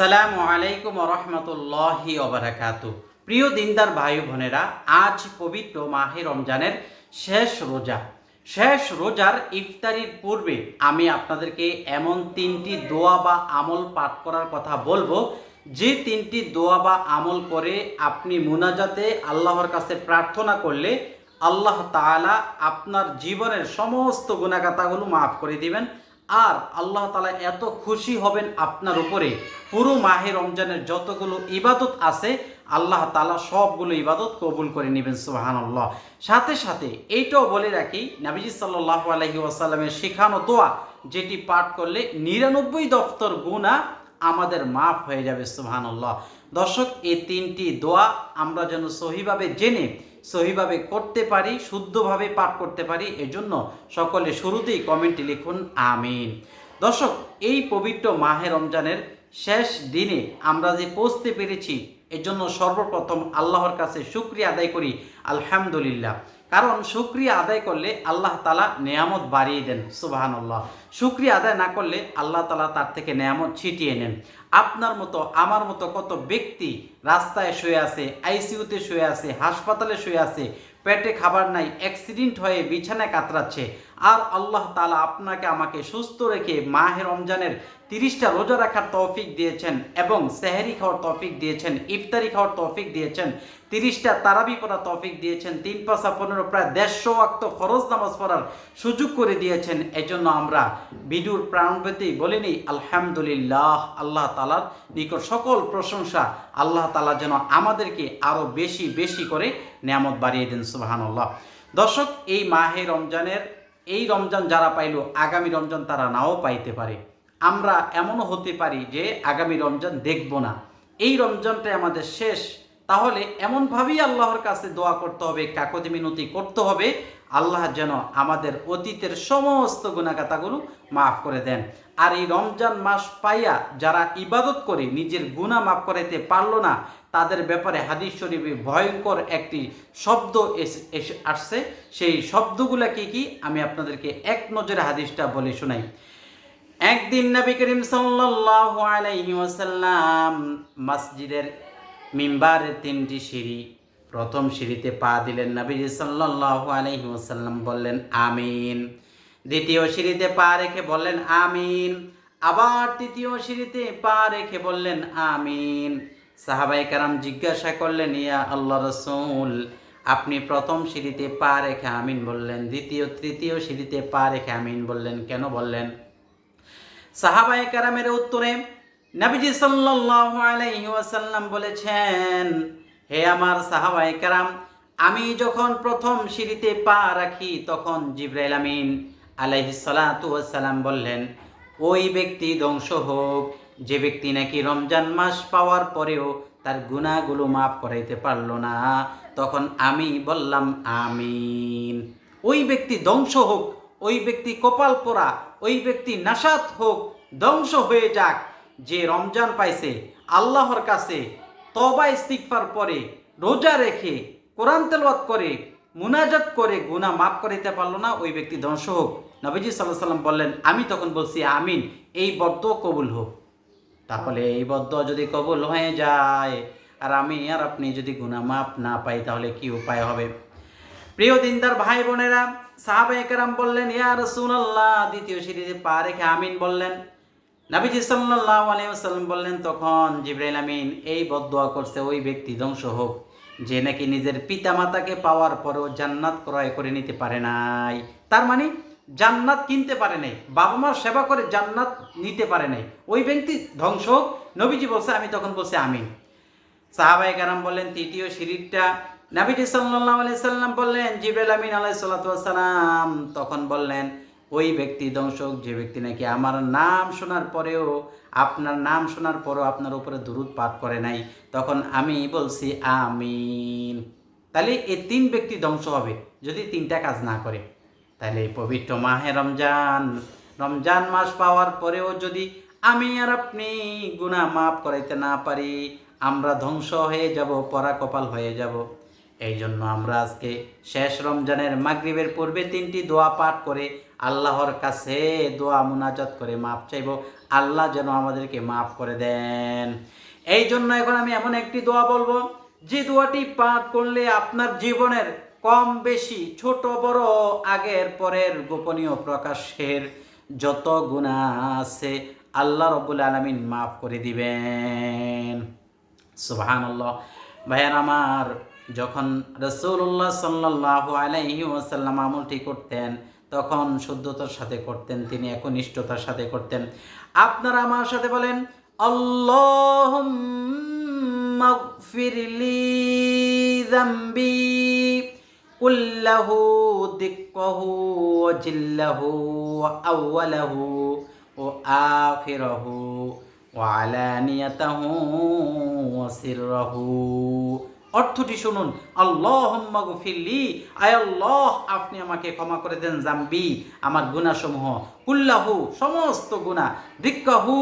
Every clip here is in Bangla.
সালামু আলাইকুম রহমতুল্লাহি ওবরাকাত প্রিয় দিনদার ভাই বোনেরা, আজ পবিত্র মাহে রমজানের শেষ রোজা। শেষ রোজার ইফতারির পূর্বে আমি আপনাদেরকে এমন তিনটি দোয়া বা আমল পাঠ করার কথা বলব। যে তিনটি দোয়া বা আমল করে আপনি মুনাজাতে আল্লাহর কাছে প্রার্থনা করলে আল্লাহ তাআলা আপনার জীবনের সমস্ত গুণাগাতাগুলো মাফ করে দিবেন। আর আল্লাহ তালা এত খুশি হবেন আপনার উপরে। পুরো মাহে রমজানের যতগুলো ইবাদত আছে, আল্লাহ তালা সবগুলো ইবাদত কবুল করে নেবেন সুবাহান আল্লাহ সাথে সাথে এইটাও বলে রাখি, নাবিজি সাল্লাহ আলহি ওয়াসাল্লামের শেখানো দোয়া, যেটি পাঠ করলে নিরানব্বই দফতর গুণা আমাদের মাফ হয়ে যাবে সুবহান আল্লাহ দর্শক, এই তিনটি দোয়া আমরা যেন সহিভাবে জেনে সহিভাবে করতে পারি, শুদ্ধভাবে পাঠ করতে পারি, এজন্য সকলে শুরুতেই কমেন্টে লিখুন, আমিন। দর্শক, এই পবিত্র মাহে রমজানের শেষ দিনে আমরা যে পৌঁছতে পেরেছি, এজন্য সর্বপ্রথম আল্লাহর কাছে শুক্রিয়া আদায় করি, আলহামদুলিল্লাহ। কারণ শুক্রিয়া আদায় করলে আল্লাহ তালা নেয়ামত বাড়িয়ে দেন সুবাহান আল্লাহ শুক্রিয়া আদায় না করলে আল্লাহ তালা তার থেকে নেয়ামত ছিটিয়ে নেন। আপনার মতো, আমার মতো কত ব্যক্তি রাস্তায় শুয়ে আছে, আইসিইউতে শুয়ে আছে, হাসপাতালে শুয়ে আছে, পেটে খাবার নাই, অ্যাক্সিডেন্ট হয়ে বিছানায় কাতরাচ্ছে, আর আল্লাহ তালা আপনাকে, আমাকে সুস্থ রেখে মাহের রমজানের তিরিশটা রোজা রাখার তৌফিক দিয়েছেন এবং সেহেরি খাওয়ার তৌফিক দিয়েছেন, ইফতারি খাওয়ার তৌফিক দিয়েছেন, তিরিশটা তারাবি পড়ার তৌফিক দিয়েছেন, তিন পাঁচা পনেরো প্রায় দেড়শো ওয়াক্ত ফরজ নামাজ পড়ার সুযোগ করে দিয়েছেন। এজন্য আমরা বিদুর প্রাণপতি বলিনি, আলহামদুলিল্লাহ, আল্লাহ তালার নিকট সকল প্রশংসা, আল্লাহ তালা যেন আমাদেরকে আরও বেশি বেশি করে নিয়ামত বাড়িয়ে দেন সুবাহান্লাহ দর্শক, এই মাহে রমজানের, এই রমজান যারা পাইল, আগামী রমজান তারা নাও পাইতে পারে। আমরা এমনও হতে পারি যে আগামী রমজান দেখব না। এই রমজানটাই আমাদের শেষ। তাহলে এমনভাবেই আল্লাহর কাছে দোয়া করতে হবে, কাকতি মিনতি করতে হবে। আল্লাহ যেন আমাদের অতীতের সমস্ত গুণাগাতাগুলো মাফ করে দেন। আর এই রমজান মাস পাইয়া যারা ইবাদত করে, নিজের গুণা মাফ করাইতে পারল না, তাদের ব্যাপারে হাদিস শরীফে ভয়ঙ্কর একটি শব্দ এসে আসছে। সেই শব্দগুলা কি কি? আমি আপনাদেরকে এক নজরে হাদিসটা বলে শোনাই। একদিন নবী করিম সাল্লাল্লাহু আলাইহি ওয়াসাল্লাম মসজিদের মিম্বারের তিনটি সিঁড়ি, প্রথম সিঁড়িতে পা দিলেন নবীজি সাল্লাল্লাহু আলাইহি ওয়াসাল্লাম, বললেন, আমিন। দ্বিতীয় সিঁড়িতে পা রেখে বললেন, আমিন। আবার তৃতীয় সিঁড়িতে পা রেখে বললেন, আমিন। সাহাবাই কারাম জিজ্ঞাসা করলেন, ইয়া আল্লাহ রসুল, আপনি প্রথম সিঁড়িতে পা রেখে আমিন বললেন, দ্বিতীয়, তৃতীয় সিঁড়িতে পা রেখে আমিন বললেন কেন বললেন? সাহাবাই কারামের উত্তরে নবীজি সাল্লাল্লাহু আলাইহি ওয়াসাল্লাম বলেছেন, হে আমার সাহাবাই কারাম, আমি যখন প্রথম সিঁড়িতে পা রাখি তখন জিব্রাইল আমিন আলাইহি সালাতু ওয়াসালাম বললেন, ওই ব্যক্তি ধ্বংস হোক। যে ব্যক্তি নাকি রমজান মাস পাওয়ার পরেও তার গুণাগুলো মাফ করাইতে পারল না। তখন আমি বললাম, আমিন। ওই ব্যক্তি ধ্বংস হোক ওই ব্যক্তি কপাল পোড়া, ওই ব্যক্তি নাসাত হোক, ধ্বংস হয়ে যাক, যে রমজান পাইছে, আল্লাহর কাছে তবা ইস্তিকফার পরে রোজা রেখে, কোরআন তেলওয়াত করে, মুনাজাত করে গুনাহ মাফ করিতে পারল না, ওই ব্যক্তি ধ্বংস হোক। নবীজি সাল্লাহ সাল্লাম বললেন, আমি তখন বলছি, আমিন, এই বদ্ধ কবুল হোক। তাহলে এই বদ্ধ যদি কবুল হয়ে যায়, আর আমি আর আপনি যদি গুনাহ মাফ না পাই, তাহলে কি উপায় হবে? প্রিয় দিনদার ভাই বোনেরা সাহাবা একরাম বললেন, ইয়া রাসূলুল্লাহ দ্বিতীয় সিঁড়িতে পা রেখে আমিন বললেন। নাবিজি সাল্লাল্লাহু আলাইহি ওয়াসাল্লাম বললেন, তখন জিব্রাইল আমিন এই বদদোয়া করছে, ওই ব্যক্তি ধ্বংস হোক। যে নাকি নিজের পিতামাতাকে পাওয়ার পরেও জান্নাত ক্রয় করে নিতে পারে নাই। তার মানে জান্নাত কিনতে পারে নাই বাবা মার সেবা করে জান্নাত নিতে পারে নাই। ওই ব্যক্তি ধ্বংস হোক। নবীজি বলছে, আমি তখন বলছি আমিন। সাহাবাই কারাম বললেন, তৃতীয় সিঁড়িটা নাবিজি সাল্লাহ আলি সাল্লাম বললেন জিবেল আমিন আলাই সাল্লাম তখন বললেন, ওই ব্যক্তি দংশক, যে ব্যক্তি নাকি আমার নাম শোনার পরেও, আপনার নাম শোনার পরেও আপনার উপরে দুরুদ পাঠ করে নাই। তখন আমি বলছি, আমিন। তাহলে এই তিন ব্যক্তি ধ্বংস হবে, যদি তিনটা কাজ না করে। তাহলে এই পবিত্র মাহে রমজান রমজান মাস পাওয়ার পরেও যদি আমি আর আপনি গুনাহ মাফ করাইতে না পারি, আমরা ধ্বংস হয়ে যাব পরা কপাল হয়ে যাব। এই জন্য আমরা আজকে শেষ রমজানের মাগরিবের পূর্বে তিনটি দোয়া পাঠ করে আল্লাহর কাছে দোয়া মুনাজাত করে মাফ চাইব। আল্লাহ যেন আমাদেরকে মাফ করে দেন। এই জন্য এখন আমি এমন একটি দোয়া বলব, যে দোয়াটি পাঠ করলে আপনার জীবনের কম বেশি ছোট বড় আগের পরের গোপনীয় প্রকাশের যত গুণা আছে আল্লাহ রব্বুল আলমিন মাফ করে দিবেন। সুবহানাল্লাহ। ভাইয়ার আমার যখন রসুল্লাহ সাল্লাহ আলাইহি ওয়াসাল্লাম আমলটি করতেন তখন শুদ্ধতার সাথে করতেন তিনি একনিষ্ঠতার সাথে করতেন আপনারা আমার সাথে বলেন আল্লাহ ফিরলি ذنبي كله دقه وجله وأوله وآخره وعلانيته وسره অর্থটি শুনুন। আল্লাহ ফিল্লি আয় আল্লাহ, আপনি আমাকে ক্ষমা করে দেন জাম্বি, আমার গুণাসমূহ কুল্লাহু, সমস্ত গুণা দিক্কাহু,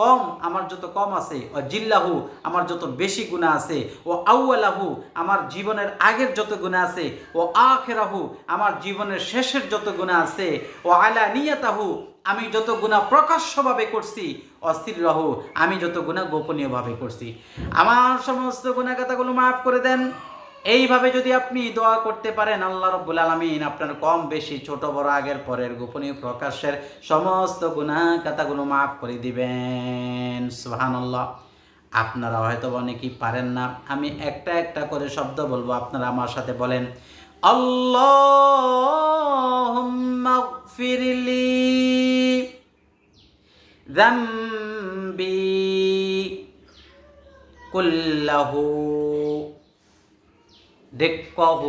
কম, আমার যত কম আছে। ও জিল্লাহু, আমার যত বেশি গুণা আছে। ও আউয়ালাহু, আমার জীবনের আগের যত গুণা আছে। ও আখেরাহু, আমার জীবনের শেষের যত গুণা আছে। ও আলা নিয়াতাহু আমি যত গুণা প্রকাশ্যভাবে করছি, অস্থির রহু। আমি যত গুণা গোপনীয়ভাবে করছি। আমার সমস্ত গুণাগাতাগুলো মাফ করে দেন। এইভাবে যদি আপনি দোয়া করতে পারেন, আল্লাহ রব্বুল আলমিন আপনার কম বেশি ছোট বড় আগের পরের গোপনীয় প্রকাশের সমস্ত গুণা কাতাগুলো মাফ করে দিবেন। সুহানাল্লাহ আপনারা হয়তো অনেকেই পারেন না। আমি একটা একটা করে শব্দ বলব। আপনারা আমার সাথে বলেন اللهم اغفر لي ذنبي كله دقه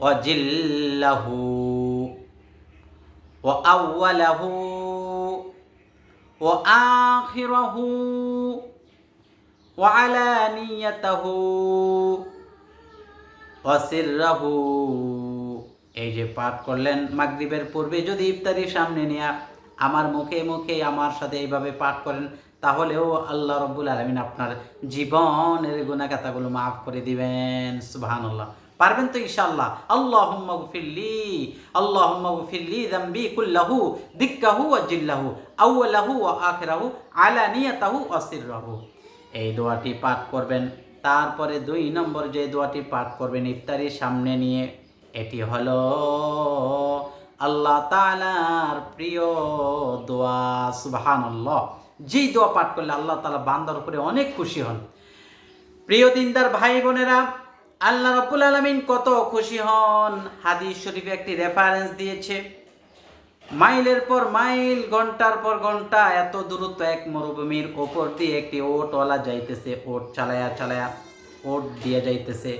وجله وأوله وآخره وعلانيته ওয়াসিরাহু এই যে পাঠ করলেন মাগরিবের পূর্বে, যদি ইফতারির সামনে নেয়া আমার মুখে মুখে আমার সাথে এইভাবে পাঠ করেন, তাহলেও আল্লাহ রব্বুল আলমিন আপনার জীবনের গুণাকাতাগুলো মাফ করে দিবেন, সুবাহানুল্লাহ। পারবেন তো ইনশাআল্লাহ? আল্লাহুম্মা গফিরলি আল্লাহুম্মা গফিরলি যামবি কুল্লাহু, দিক্কাহু ও জিল্লাহু আউওয়ালাহু ওয়া আখিরাহু, আলানিয়াতাহু ওয়া সিররাহু। এই দোয়াটি পাঠ করবেন। তারপরে দুই নম্বর যে দোয়াটি পাঠ করবেন ইফতারির সামনে নিয়ে, এটি হলো আল্লাহ তালার প্রিয় দোয়া সুবাহান আল্লাহ যেই দোয়া পাঠ করলে আল্লাহ তালা বান্দার উপরে অনেক খুশি হন। প্রিয় দিনদার ভাই বোনেরা, আল্লাহ রব্বুল আলমিন কত খুশি হন। হাদিস শরীফে একটি রেফারেন্স দিয়েছে। মাইলের পর মাইল, ঘণ্টার পর ঘণ্টা, এত দূরত্ব এক মরুভূমির ওপর দিয়ে একটি ওটওয়ালা যাইতেছে, ওট চালায়া চালায়া ওট দিয়ে যাইতেছে।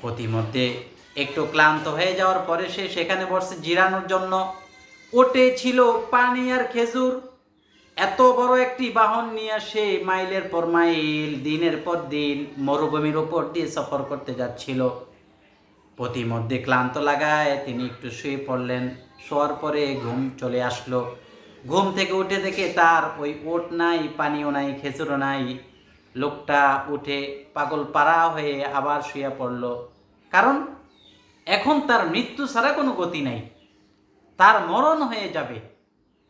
প্রতিমধ্যে একটু ক্লান্ত হয়ে যাওয়ার পরে সে সেখানে বসছে জিরানোর জন্য। ওটে ছিল পানি আর খেজুর। এত বড় একটি বাহন নিয়ে সে মাইলের পর মাইল, দিনের পর দিন মরুভূমির ওপর দিয়ে সফর করতে যাচ্ছিল। প্রতিমধ্যে ক্লান্ত লাগায় তিনি একটু শুয়ে পড়লেন। শোয়ার পরে ঘুম চলে আসলো। ঘুম থেকে উঠে দেখে তার ওই ওট নাই, পানিও নাই, খেজুরও নাই। লোকটা উঠে পাগল পাড়া হয়ে আবার শুয়ে পড়ল। কারণ এখন তার মৃত্যু ছাড়া কোনো গতি নাই। তার মরণ হয়ে যাবে।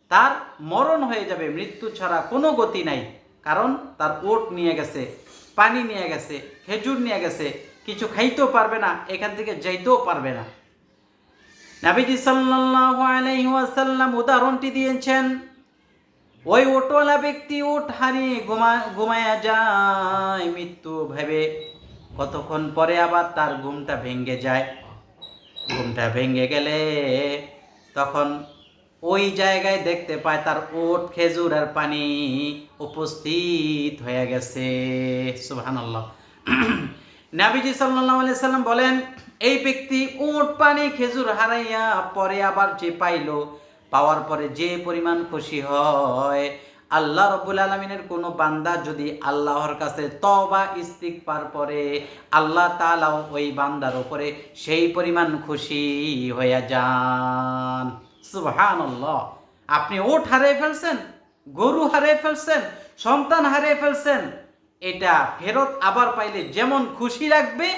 তার মরণ হয়ে যাবে, মৃত্যু ছাড়া কোনো গতি নাই। কারণ তার ওট নিয়ে গেছে, পানি নিয়ে গেছে, খেজুর নিয়ে গেছে। কিছু খাইতেও পারবে না, এখান থেকে যাইতেও পারবে না। নাবিজি সাল্লাল্লাহু আলাইহি ওয়াসাল্লাম উদাহরণটি দিয়েছেন, ওই ওটওয়ালা ব্যক্তি উঠ হারিয়ে ঘুমা, ঘুমায়া যায়, মৃত্যু ভেবে কতক্ষণ পরে আবার তার ঘুমটা ভেঙে যায়। ঘুমটা ভেঙে গেলে তখন ওই জায়গায় দেখতে পায় তার ওট খেজুর আর পানি উপস্থিত হয়ে গেছে। সুবহানাল্লাহ। নাবিজি আলাইহি সাল্লাম বলেন, এই ব্যক্তি ওট পানি, খেজুর হারাইয়া পরে আবার যে পাইলো, পাওয়ার পরে যে পরিমাণ খুশি হয়, আল্লাহ রব্বুল আলমিনের কোনো বান্দা যদি আল্লাহর কাছে তবা ইস্তিকবার পরে আল্লাহ তালাও ওই বান্দার ওপরে সেই পরিমাণ খুশি হইয়া যান। সুবহান আপনি ওট হারিয়ে ফেলছেন, গরু হারিয়ে ফেলছেন, সন্তান হারিয়ে ফেলছেন এটা ফেরত আবার পাইলে যেমন খুশি লাগবে,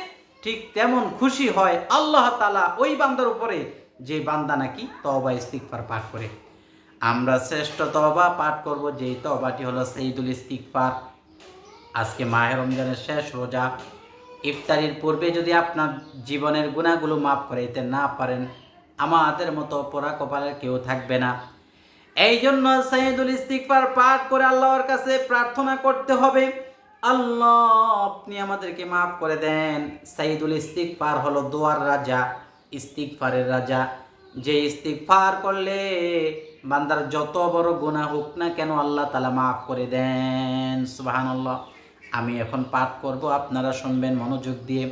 ঠিক তেমন খুশি হয় আল্লাহ তালা ওই বান্দার উপরে, যে বান্দা নাকি তবা ইস্তিকফার পাঠ করে। আমরা শ্রেষ্ঠ তবা পাঠ করব, যেই তবাটি হলো সেইদুল ইস্তিকফার আজকে মাহের রমজানের শেষ রোজা। ইফতারির পূর্বে যদি আপনার জীবনের গুণাগুলো মাফ করে দিতে না পারেন, আমাদের মতো পোড়া কপালের কেউ থাকবে না। এই জন্য সাইদুল ইস্তিকফার পাঠ করে আল্লাহর কাছে প্রার্থনা করতে হবে। আল্লাহ আপনি আমাদেরকে মাফ করে দেন সাইদুল ইস্তিকফার হলো দোয়ার রাজা ইস্তিকফারের রাজা যে ইস্তিকফার করলে বান্দার যত বড় গুনাহ হোক না কেন আল্লাহ তালা মাফ করে দেন সুবহানাল্লাহ আমি এখন পাঠ করব আপনারা শুনবেন মনোযোগ দিয়ে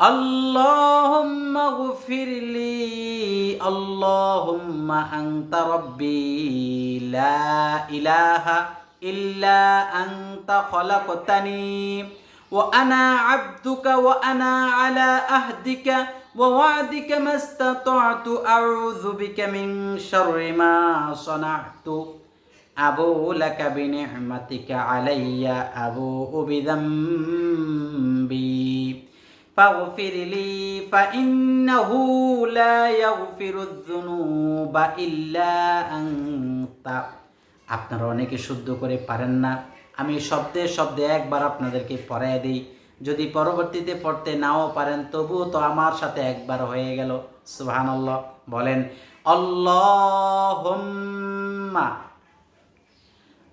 اللهم اغفر لي اللهم أنت ربي لا إله إلا أنت خلقتني وأنا عبدك وأنا على أهدك ووعدك ما استطعت أعوذ بك من شر ما صنعت أبو لك بنعمتك علي أبوء بذنبي فاغفر لي فإنه لا يغفر الذنوب إلا أنت আপনারা অনেকে শুদ্ধ করে পারেন না। আমি শব্দে শব্দে একবার আপনাদেরকে পড়াই দিই। যদি পরবর্তীতে পড়তে নাও পারেন, তবুও তো আমার সাথে একবার হয়ে গেল। সুবহানাল্লাহ। বলেন, আল্লাহুম্মা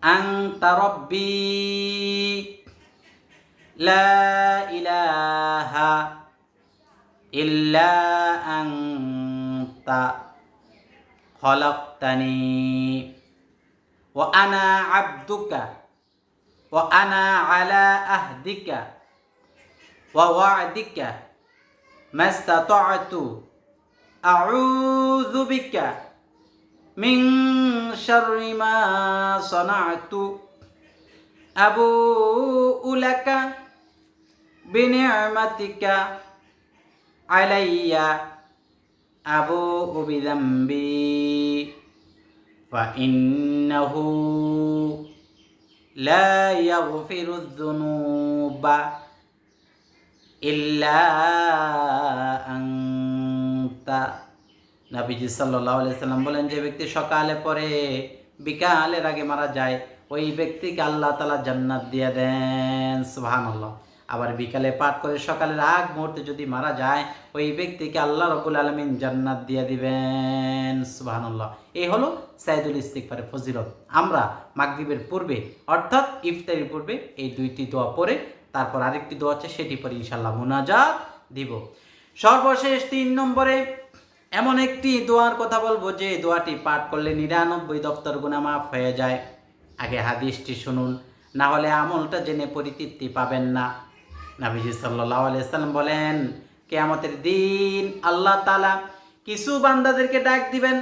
আংতা রব্বি লা ইলাহা ইল্লা আংতা খলকতানি। أنت خلقتني وأنا عبدك وأنا على أهدك ووعدك ما استطعت أعوذ بك من شر ما صنعت أبوء لك بنعمتك علي أبوء بذنبي فإنه لا يغفر الذنوب إلا أنت নবীজি সাল্লাহ সাল্লাম বলেন যে ব্যক্তি সকালে পরে বিকালের আগে মারা যায় ওই ব্যক্তিকে আল্লাহ তালা জান্নাত দিয়ে দেন সুহান আবার বিকালে পাঠ করে সকালের আগ মুহূর্তে যদি মারা যায়, ওই ব্যক্তিকে আল্লাহ রবুল আলমিন জান্নাত দিয়ে দিবেন। সুবাহানুল্লাহ। এই হলো সাইদুল ইস্তিকফারের ফজিলত। আমরা মাগরিবের পূর্বে, অর্থাৎ ইফতারির পূর্বে এই দুইটি দোয়া পরে তারপর আরেকটি দোয়া আছে, সেটি পরে ইনশাল্লাহ মুনাজাত দিব। সর্বশেষ তিন নম্বরে, এমন একটি দোয়ার কথা বলব যে দোয়াটি পাঠ করলে নিরানব্বই দপ্তর গুণা মাফ হয়ে যায়। আগে হাদিসটি শুনুন, না হলে আমলটা জেনে পরিতৃপ্তি পাবেন না। নাবিজি সাল্লাহ আলিয়াল্লাম বলেন, কেয়ামতের দিন আল্লাহ তালা কিছু বান্দাদেরকে ডাক দিবেন,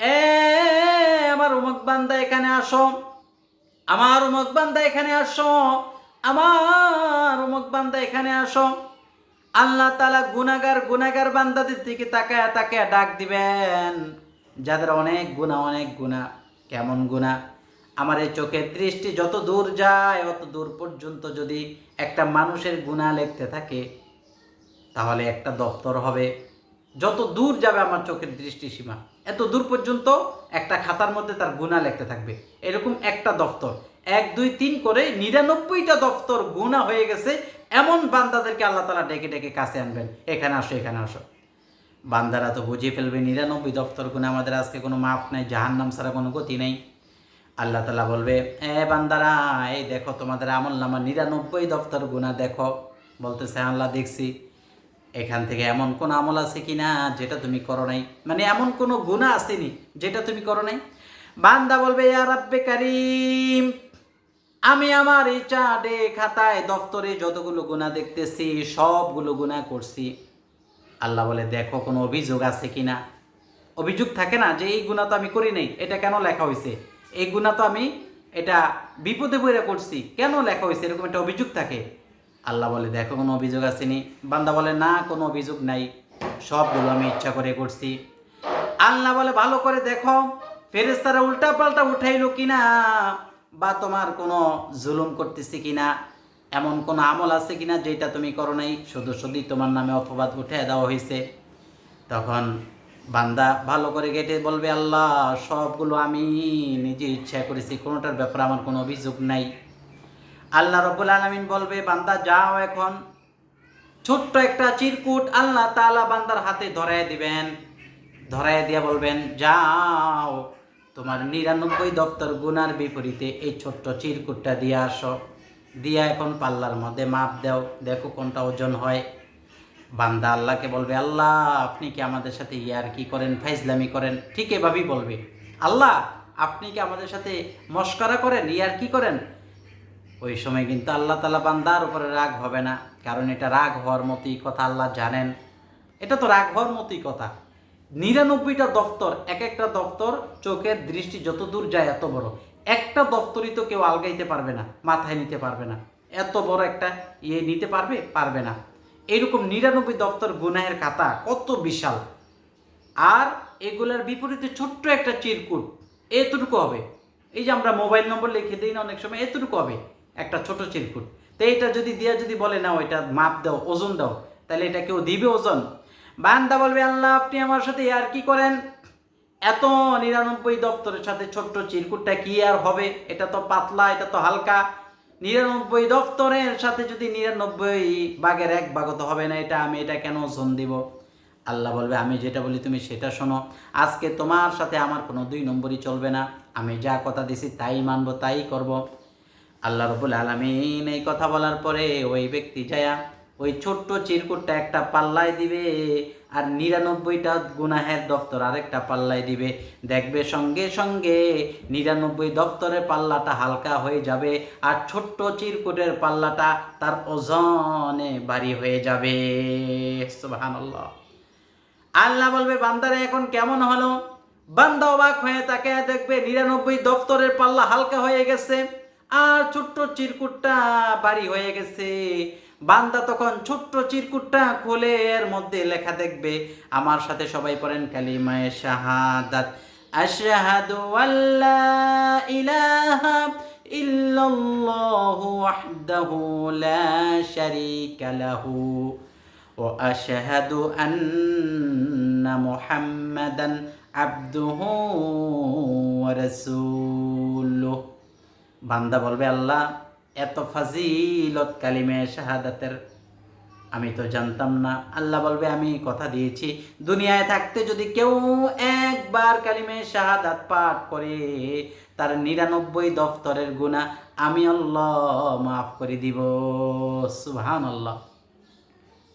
এ, আমার উমুক বান্দা এখানে আসো, আমার উমুক বান্দা এখানে আসো, আমার উমুক বান্দা এখানে আসো। আল্লাহ তালা গুনাগার গুনাগার বান্দাদের দিকে তাকায় তাকায় ডাক দিবেন, যাদের অনেক গুণা অনেক গুণা কেমন গুণা আমার এই চোখের দৃষ্টি যত দূর যায়, অত দূর পর্যন্ত যদি একটা মানুষের গুণা লিখতে থাকে, তাহলে একটা দপ্তর হবে। যত দূর যাবে আমার চোখের দৃষ্টি সীমা, এত দূর পর্যন্ত একটা খাতার মধ্যে তার গুণা লিখতে থাকবে। এরকম একটা দপ্তর এক, দুই, তিন করে নিরানব্বইটা দপ্তর গুণা হয়ে গেছে, এমন বান্দাদেরকে আল্লাহ তালা ডেকে ডেকে কাছে আনবেন। এখানে আসো এখানে আসো। বান্দারা তো বুঝিয়ে ফেলবে, নিরানব্বই দপ্তর গুণা আমাদের আজকে কোনো মাপ নেই, জাহান্নাম ছাড়া কোনো গতি নেই। আল্লাহ তালা বলবে, এ বান্দারা, এই দেখো তোমাদের আমল নামা নিরানব্বই দপ্তর গুণা দেখো। বলতেছে, আল্লাহ দেখছি, এখান থেকে এমন কোন আমল আছে কি না যেটা তুমি করো নাই? মানে এমন কোনো গুণা আসেনি যেটা তুমি করো নাই। বান্দা বলবে, ইয়া রাব্বে কারিম, আমি আমার এই চাঁদে, খাতায় দপ্তরে যতগুলো গুণা দেখতেছি, সবগুলো গুণা করছি। আল্লাহ বলে, দেখো কোনো অভিযোগ আছে কি না? অভিযোগ থাকে না যে, এই গুণা তো আমি করি নাই। এটা কেন লেখা হয়েছে এই গুণা তো আমি এটা বিপদে বইরা করছি কেন লেখা হয়েছে? এরকম একটা অভিযোগ থাকে। আল্লাহ বলে, দেখো, কোনো অভিযোগ আসেনি। বান্দা বলে, না, কোনো অভিযোগ নাই। সবগুলো আমি ইচ্ছা করে করছি। আল্লাহ বলে, ভালো করে দেখো ফেরেস্তারা উল্টা পাল্টা উঠাইলো কিনা বা তোমার কোনো জুলুম করতেছি কিনা? এমন কোনো আমল আছে কিনা যেটা তুমি করো নাই? শুধু শুধুই তোমার নামে অপবাদ উঠে দেওয়া হয়েছে। তখন বান্দা ভালো করে গেটে বলবে, আল্লাহ, সবগুলো আমি নিজে ইচ্ছা করেছি, কোনোটার ব্যাপারে আমার কোনো অভিযোগ নাই। আল্লাহ রবুল আলমিন বলবে, বান্দা, যাও এখন। ছোট্ট একটা চিরকুট আল্লাহ তাআলা বান্দার হাতে ধরায় দিবেন। ধরায় দিয়া বলবেন, যাও, তোমার নিরানব্বই দপ্তর গুনার বিপরীতে এই ছোট্ট চিরকুটটা দিয়ে আসো। দিয়া এখন পাল্লার মধ্যে মাপ দাও, দেখো কোনটা ওজন হয়। বান্দা আল্লাহকে বলবে, আল্লাহ, আপনি কি আমাদের সাথে ইয়ার কি করেন, ফাইজলামি করেন? ঠিক এভাবেই বলবে। আল্লাহ, আপনি কি আমাদের সাথে মস্করা করেন ইয়ার কি করেন? ওই সময় কিন্তু আল্লাহ তালা বান্দার উপরে রাগ হবে না, কারণ এটা রাগ হওয়ার মতোই কথা আল্লাহ জানেন। এটা তো রাগ হওয়ার মতোই কথা। নিরানব্বইটা দপ্তর এক একটা দপ্তর চোখের দৃষ্টি যত দূর যায় এত বড়। একটা দপ্তরই তো কেউ আলগাইতে পারবে না, মাথায় নিতে পারবে না। এত বড় একটা ইয়ে নিতে পারবে পারবে না। এইরকম নিরানব্বই দপ্তর গুনাহের খাতা কত বিশাল। আর এগুলার বিপরীতে ছোট্ট একটা চিরকুট, এতটুকু হবে। এই যে আমরা মোবাইল নম্বর লিখে দিই না অনেক সময়, এতটুকু হবে একটা ছোট চিরকুট। তো এইটা যদি দিয়া যদি বলে না ওইটা মাপ দাও, ওজন দাও, তাহলে এটা কেউ দিবে ওজন? বান্দা বলবে, আল্লাহ, আপনি আমার সাথে আর কি করেন? এত নিরানব্বই দপ্তরের সাথে ছোট্ট চিরকুটটা কি আর হবে? এটা তো পাতলা, এটা তো হালকা। নিরানব্বই দপ্তরের সাথে যদি নিরানব্বই বাঘের এক ভাগও তো হবে না, এটা আমি এটা কেন ওজন দিব? আল্লাহ বলবে, আমি যেটা বলি তুমি সেটা শোনো। আজকে তোমার সাথে আমার কোনো দুই নম্বরই চলবে না। আমি যা কথা দিছি তাই মানবো, তাই করব। আল্লাহ রবুল আলমিন এই কথা বলার পরে ওই ব্যক্তি যায়া ওই ছোট্ট চিরকুটটা একটা পাল্লায় দিবে। আর নিরানব্বইটা গুনাহের দপ্তর আরেকটা পাল্লায় দিবে। দেখবে সঙ্গে সঙ্গে নিরানব্বই দপ্তরের পাল্লাটা হালকা হয়ে যাবে আর ছোট্ট চিরকুটের পাল্লাটা তার ওজনে ভারী হয়ে যাবে। আল্লাহ বলবে, বান্দারে, এখন কেমন হলো? বান্দা অবাক হয়ে তাকে দেখবে নিরানব্বই দপ্তরের পাল্লা হালকা হয়ে গেছে আর ছোট্ট চিরকুটটা বাড়ি হয়ে গেছে। বান্দা তখন ছোট্ট চিরকুটটা খুলে এর মধ্যে লেখা দেখবে, আমার সাথে সবাই পড়েন কালিমায় শাহাদাত। আশহাদু আল্লা ইলাহা ইল্লাল্লাহু ওয়াহদাহু লা শারীকা লাহু ওয়া আশহাদু আন্না মুহাম্মাদান আবদুহু ওয়া রাসূলুহু। বান্দা বলবে, আল্লাহ এত ফাজিলত কালিমে শাহাদাতের, আমি তো জানতাম না। আল্লাহ বলবে, আমি কথা দিয়েছি। দুনিয়ায় থাকতে যদি কেউ একবার কালিমে শাহাদাত পাঠ করে, তার নিরানব্বই দফতরের গুণা আমি আল্লাহ মাফ করে দিব। সুহান আল্লাহ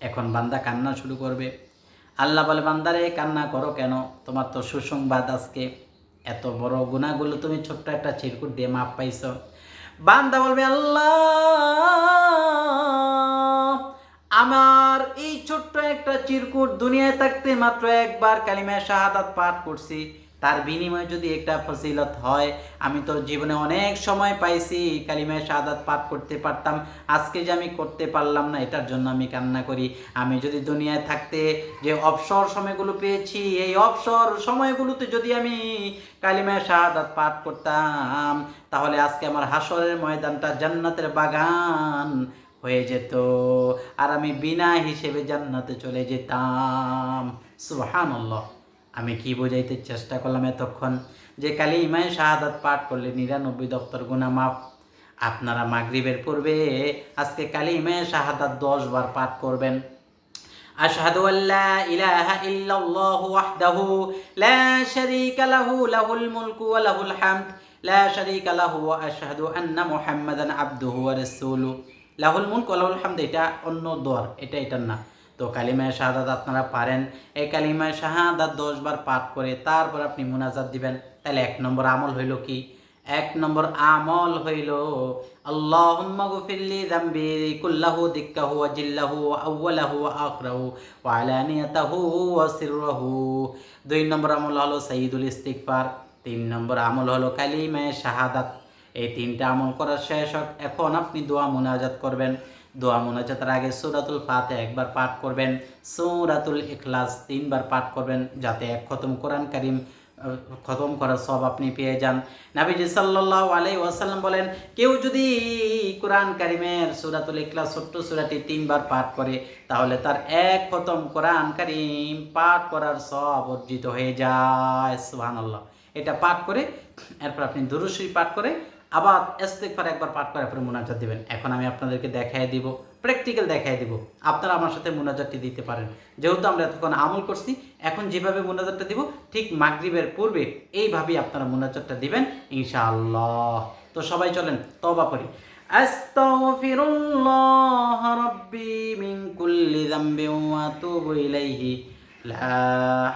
এখন বান্দা কান্না শুরু করবে। আল্লাহ বলে, বান্দারে, কান্না করো কেন? তোমার তো সুসংবাদ আজকে। এত বড় গুণাগুলো তুমি ছোট্ট একটা চিরকুট দিয়ে মাপ পাইছ। বান্দা বলবে, আল্লাহ, আমার এই ছোট্ট একটা চিরকুট দুনিয়ায় থাকতে মাত্র একবার কালিমায় শাহাদাত পাঠ করছি। তার বিনিময়ে যদি একটা ফজিলত হয়, আমি তো জীবনে অনেক সময় পাইছি কালিমায় শাহাদাত পাঠ করতে পারতাম, আজকে যে আমি করতে পারলাম না, এটার জন্য আমি কান্না করি। আমি যদি দুনিয়ায় থাকতে যে অবসর সময়গুলো পেয়েছি, এই অবসর সময়গুলোতে যদি আমি কালিমায় শাহাদাত পাঠ করতাম, তাহলে আজকে আমার হাসরের ময়দানটা জান্নাতের বাগান হয়ে যেত আর আমি বিনা হিসেবে জান্নাতে চলে যেতাম। সুবহানাল্লাহ। আমি কি বোঝাইতে চেষ্টা করলাম এতক্ষণ যে কালি ইমায় শাহাদাত পাঠ করলে নিরানব্বই দপ্তর গুণা মাফ। আপনারা মাগরিবের পূর্বে আজকে কালি ইমায় শাহাদাত দশ বার পাঠ করবেন। أشهد أن لا إله إلا الله وحده لا شريك له له الملك وله الحمد لا شريك له وأشهد أن محمدا عبده ورسوله له الملك وله الحمد এটা অন্য দর এটা এটার না। তো কালিমায় শাহাদাত আপনারা পারেন। এই কালিমায় শাহাদাত দশবার পাঠ করে তারপর আপনি মুনাজাত দিবেন। তাহলে এক নম্বর আমল হইল কি? এক নম্বর আমল হইল, আল্লাহুম্মা গফিরলি যামবি কুল্লাহু জিল্লাহু ওয়া আউওয়ালাহু ওয়া আখিরাহু ওয়া আলানিয়াতাহু ওয়া দুই নম্বর আমল হলো সাইয়্যিদুল ইস্তিগফার। তিন নম্বর আমল হলো কালিমায়ে শাহাদাত। এই তিনটা আমল করা শেষ এখন আপনি দোয়া মুনাজাত করবেন। দোয়া মুনাজাতের আগে সূরাতুল ফাতে একবার পাঠ করবেন, সূরাতুল ইখলাস তিনবার পাঠ করবেন যাতে এক খতম কোরআন করিম খতম করার সব আপনি পেয়ে যান। নাবিজি সাল্লাহ আলাই ওয়াসাল্লাম বলেন, কেউ যদি কোরআন কারিমের সুরাতুল ইখলাস ছোট্ট সুরাটি তিনবার পাঠ করে, তাহলে তার এক খতম কোরআন কারিম পাঠ করার সব অর্জিত হয়ে যায়। সুবহানাল্লাহ। এটা পাঠ করে, এরপর আপনি দুরুশ্রী পাঠ করে আবার এস্তেকফার একবার পাঠ করার পরে মোনাজাত দিবেন। এখন আমি আপনাদেরকে দেখাই দিব প্র্যাকটিক্যাল দেখাই দিব। আপনারা আমার সাথে মোনাজাতটি দিতে পারেন। যেহেতু আমরা এতক্ষণ আমল করছি, এখন যেভাবে মোনাজাতটা দিব, ঠিক মাগরিবের পূর্বে এইভাবেই আপনারা মোনাজাতটা দিবেন, ইনশাআল্লাহ। তো সবাই চলেন তবা করি। আস্তাগফিরুল্লাহ রাব্বি মিন কুল্লি যামবিন ওয়া আতুবু ইলাইহি। লা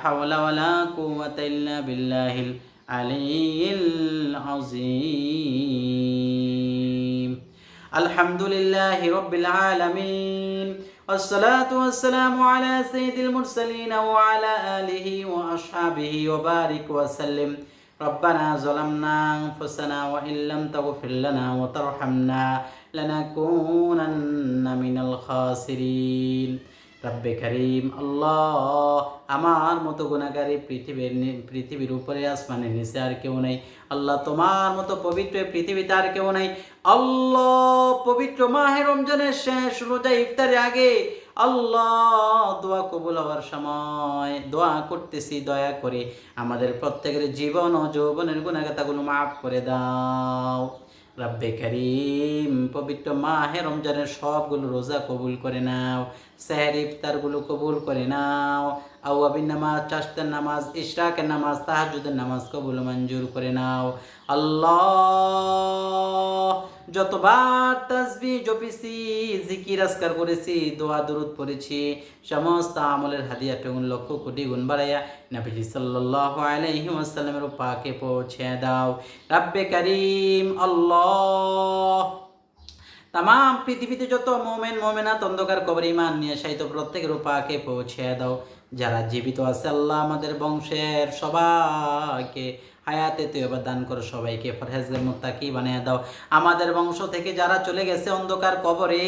হাওলা ওয়া কুওয়াতা ইল্লা বিল্লাহিল العلي العظيم. الحمد لله رب العالمين. والصلاة والسلام على سيد المرسلين وعلى آله وأصحابه وبارك وسلم. ربنا ظلمنا أنفسنا وإن لم تغفر لنا وترحمنا لنكونن من الخاسرين. রব্বে করিম, আল্লাহ আমার মতো গুণাগারী পৃথিবীর পৃথিবীর উপরে, আসমানের নিচে আর কেউ নেই। আল্লাহ তোমার মতো পবিত্র পৃথিবীতে আর কেউ নেই। আল্লাহ পবিত্র মাহে রমজানের শেষ রোজা ইফতারের আগে আল্লাহ দোয়া কবুল হওয়ার সময় দোয়া করতেছি, দয়া করে আমাদের প্রত্যেকের জীবন ও যৌবনের গুণাগাতাগুলো মাফ করে দাও। রাব্বে করিম, পবিত্র মাহে রমজানের সবগুলো রোজা কবুল করে নাও, স্যার ইফতারগুলো কবুল করে নাও। আউয়াবিন নামাজ চাষতের নামাজ ইশরাকের নামাজ তাহাজুদের নামাজ কবুল মঞ্জুর করে নাও। আল্লাহ, যতবার তাসবি জপিছি, জিকির আসকার করেছি, দোয়া দরুদ পড়েছি, সমস্ত আমলের হাদিয়া টগুন লক্ষ কোটি গুণ বাড়াইয়া নবীজি সাল্লাল্লাহু আলাইহি ওয়াসাল্লামের পাকে পৌঁছে দাও। রাব্বে করিম, আল্লাহ। তাম পৃথিবীতে যত মোমেন, মোমেনাত অন্ধকার কবর ইমান নিয়ে সাহিত্য প্রত্যেকের উপাকে পৌঁছে দাও। যারা জীবিত আছে, আল্লাহ আমাদের বংশের সবাইকে হায়াতে তুই এবার দান করো, সবাইকে ফরহেজের মোত্তাকি বানিয়ে দাও। আমাদের বংশ থেকে যারা চলে গেছে অন্ধকার কবরে,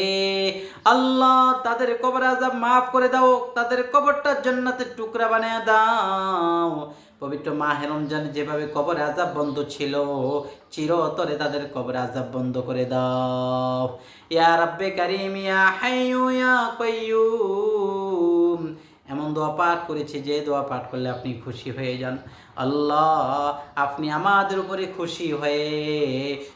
আল্লাহ তাদের কবর আজাব মাফ করে দাও, তাদের কবরটা জান্নাতের টুকরা বানিয়ে দাও। পবিত্র মাহে রমজানে যেভাবে কবর আজাব বন্ধ ছিল, চিরতরে তাদের কবর আজাব বন্ধ করে দাও। ইয়া রাব্বে কারিম, ইয়া হাইয়ু, ইয়া কাইয়ুম। এমন দোয়া পাঠ করেছি, যে দোয়া পাঠ করলে আপনি খুশি হয়ে যান। আল্লাহ, আপনি আমাদের উপরে খুশি হয়ে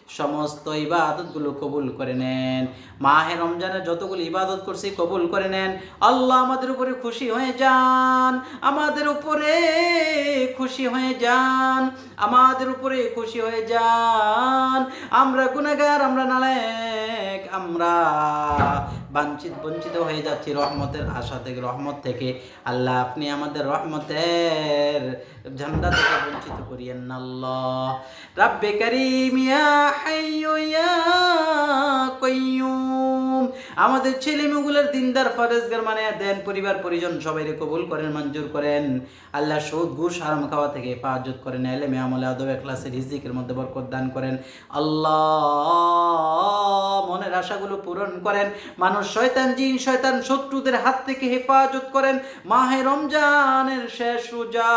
সমস্ত ইবাদতগুলো কবুল করে নেন। মাহে রমজানে যতগুলো ইবাদত করছি, কবুল করে নেন। আল্লাহ আমাদের উপরে খুশি হয়ে যান। আমাদের উপরে খুশি হয়ে যান। আমাদের উপরে খুশি হয়ে যান। আমরা গুনাগার আমরা নালায়েক আমরা বাঞ্ছিত, বঞ্চিত হয়ে যাচ্ছি রহমতের আশা থেকে, রহমত থেকে। আল্লাহ, আপনি আমাদের রহমতের ঝান্ডা থেকে বঞ্চিত করিয়েন আল্লাহ। রাব্বে কারিম ইয়া ইয়া কাইয়ুম। আমাদের ছেলে মেয়েগুলোর দিনদার ফরেজগার মানে দেন পরিবার পরিজন সবাই কবুল করেন, মঞ্জুর করেন। আল্লাহ সৌদ, ঘুষ, হারাম খাওয়া থেকে হেফাজত করেন, এলেমে আমলে আদবে ক্লাসের রিজিকের মধ্যে বরকত দান করেন। আল্লাহ মনের আশাগুলো পূরণ করেন। মানুষ শয়তান, জিন, শয়তান শত্রুদের হাত থেকে হেফাজত করেন। মাহে রমজানের শেষ রোজা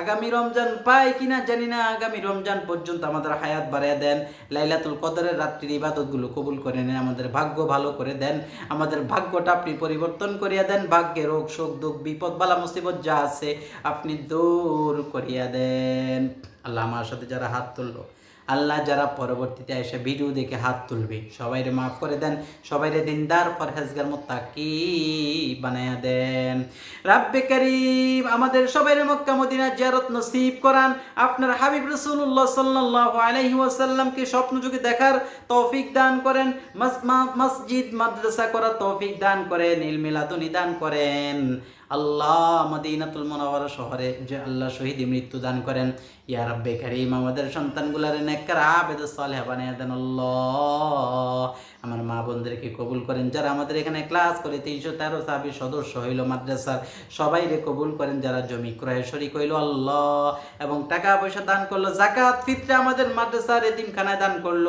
আগামী রমজান পাই কিনা জানি না, আগামী রমজান পর্যন্ত আমাদের হায়াত বাড়িয়ে দেন। লাইলাতুল কদরের রাত্রির ইবাদতগুলো কবুল করে নেন, আমাদের ভাগ্য ভালো করে দেন। আমাদের ভাগ্যটা আপনি পরিবর্তন করিয়া দেন ভাগ্যে রোগ, শোক, দুঃখ, বিপদ, বালা, মুসিবত যা আছে আপনি দূর করিয়া দেন। আল্লাহ আমার সাথে যারা হাত তুললো আল্লাহ যারা পরবর্তীতে এসে ভিডিও দেখে হাত তুলবে, সবাইরে মাফ করে দেন সবাই সবাইরে দিনদার ফরহেজগার মোত্তাকি বানায়া দেন। রাব্বে করিম, আমাদের সবাইরে মক্কা মদিনা জিয়ারত নসিব করান। আপনার হাবিব রাসূলুল্লাহ সাল্লাল্লাহু আলাইহি ওয়াসাল্লামকে স্বপ্ন যুগে দেখার তৌফিক দান করেন মাস- মসজিদ মাদ্রাসা করার তৌফিক দান করেন, ইলমিলাদুনি দান করেন। আল্লাহ মদিনাতুল মুনাওয়ারা শহরে যে আল্লাহ শহীদ মৃত্যু দান করেন। ইয়া রাব্বে কারীম, আমাদের সন্তানগুলার নেককার আবেদ সালেহ বানিয়ে দেন আল্লাহ। আমার মা বোনদেরকে কবুল করেন। যারা আমাদের এখানে ক্লাস করে, তিনশো তেরো সাবি সদস্য হইল মাদ্রাসার সবাই রে কবুল করেন। যারা জমি ক্রয় শরিক হইল আল্লাহ। এবং টাকা পয়সা দান করল, জাকাত ফিতরা আমাদের মাদ্রাসার এতিমখানায় দান করল।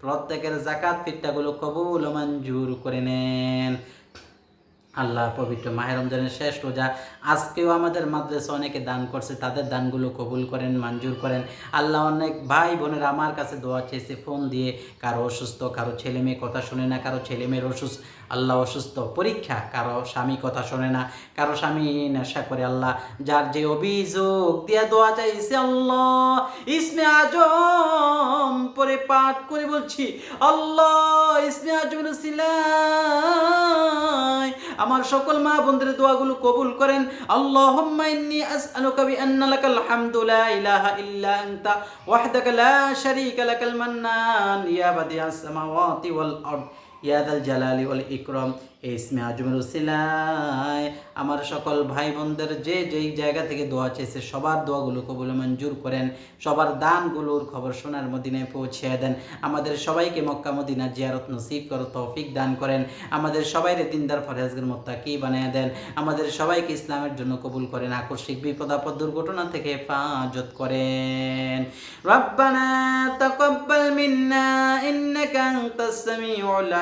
প্রত্যেকের জাকাত ফিতরাগুলো কবুল মঞ্জুর করে নেন। আল্লাহ পবিত্র মাহের রমজানের শেষ রোজা। আজকেও আমাদের মাদ্রাসা অনেকে দান করছে, তাদের দানগুলো কবুল করেন, মঞ্জুর করেন। আল্লাহ অনেক ভাই বোনের আমার কাছে দোয়া চেয়েছে, ফোন দিয়ে, কারও অসুস্থ, কারও ছেলে মেয়ে কথা শোনে না, কারও ছেলে মেয়ের অসুস্থ। আল্লাহ অসুস্থ, পরীক্ষা, কারও স্বামী কথা শোনে না, কারও স্বামী নেশা করে আল্লাহ, যার যে অভিযোগ দিয়া দোয়া চাইছে আল্লাহ, ইসমে আজম পরে পাঠ করে বলছি, আল্লাহ, ইসমে আজম আমার সকল মা বোনদের দোয়াগুলো কবুল করেন, আল্লাহুম্মা ইন্নী আসআলুকা বিআন্না লাকাল হামদু লা ইলাহা ইল্লা আনতা, ওয়াহদাকা লা শারীকা লাকাল মান্নান, ইয়া বাদিআস সামাওয়াতি ওয়াল আরদ। ইয়া দাল জালালি ওয়াল ইকরম এই ইসমে আজমের উসিলায় আমার সকল ভাই বোনদের যে যেই জায়গা থেকে দোয়া চেয়েছে, সবার দোয়াগুলো কবুল মঞ্জুর করেন। সবার দানগুলোর খবর সোনার মদিনায় পৌঁছে দেন। আমাদের সবাইকে মক্কা মদিনা জিয়ারত নসিব করো তৌফিক দান করেন। আমাদের সবাইরে দিনদার ফরেজগের মোত্তাকি বানিয়ে দেন। আমাদের সবাইকে ইসলামের জন্য কবুল করেন। আকস্মিক বিপদ আপদ দুর্ঘটনা থেকে হেফাজত করেন। রব্বানা তাকাব্বাল মিন্না, ইন্নাকা আনতাস সামিউল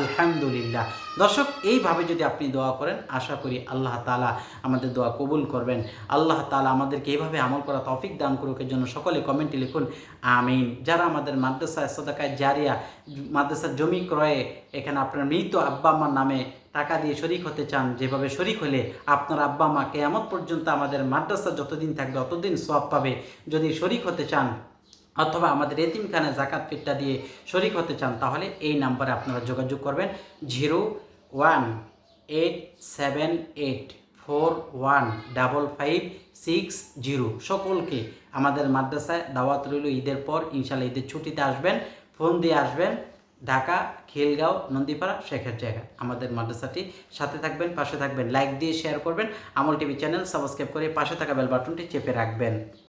আলহামদুলিল্লাহ। দর্শক, এইভাবে যদি আপনি দোয়া করেন, আশা করি আল্লাহ তালা আমাদের দোয়া কবুল করবেন। আল্লাহ তালা আমাদেরকে এইভাবে আমল করা তৌফিক দান করুক, এর জন্য সকলে কমেন্টে লিখুন, আমিন। যারা আমাদের মাদ্রাসা সদাকায় জারিয়া, মাদ্রাসার জমি ক্রয়ে এখানে আপনার মৃত আব্বা আম্মার নামে টাকা দিয়ে শরিক হতে চান, যেভাবে শরিক হলে আপনার আব্বা মা কেয়ামত পর্যন্ত আমাদের মাদ্রাসা যতদিন থাকবে ততদিন সব পাবে। যদি শরিক হতে চান অথবা আমাদের এতিমখানে জাকাত ফিটটা দিয়ে শরিক হতে চান, তাহলে এই নাম্বারে আপনারা যোগাযোগ করবেন। Zero one eight seven eight four one double five six zero. সকলকে আমাদের মাদ্রাসায় দাওয়াত রইল ঈদের পর ইনশাল্লাহ ঈদের ছুটিতে আসবেন, ফোন দিয়ে আসবেন। ঢাকা, খিলগাঁও, নন্দীপাড়া, শেখের জায়গা। আমাদের মাদ্রাসাটি সাথে থাকবেন, পাশে থাকবেন, লাইক দিয়ে শেয়ার করবেন। আমল টিভি চ্যানেল সাবস্ক্রাইব করে পাশে থাকা বেল বাটনটি চেপে রাখবেন।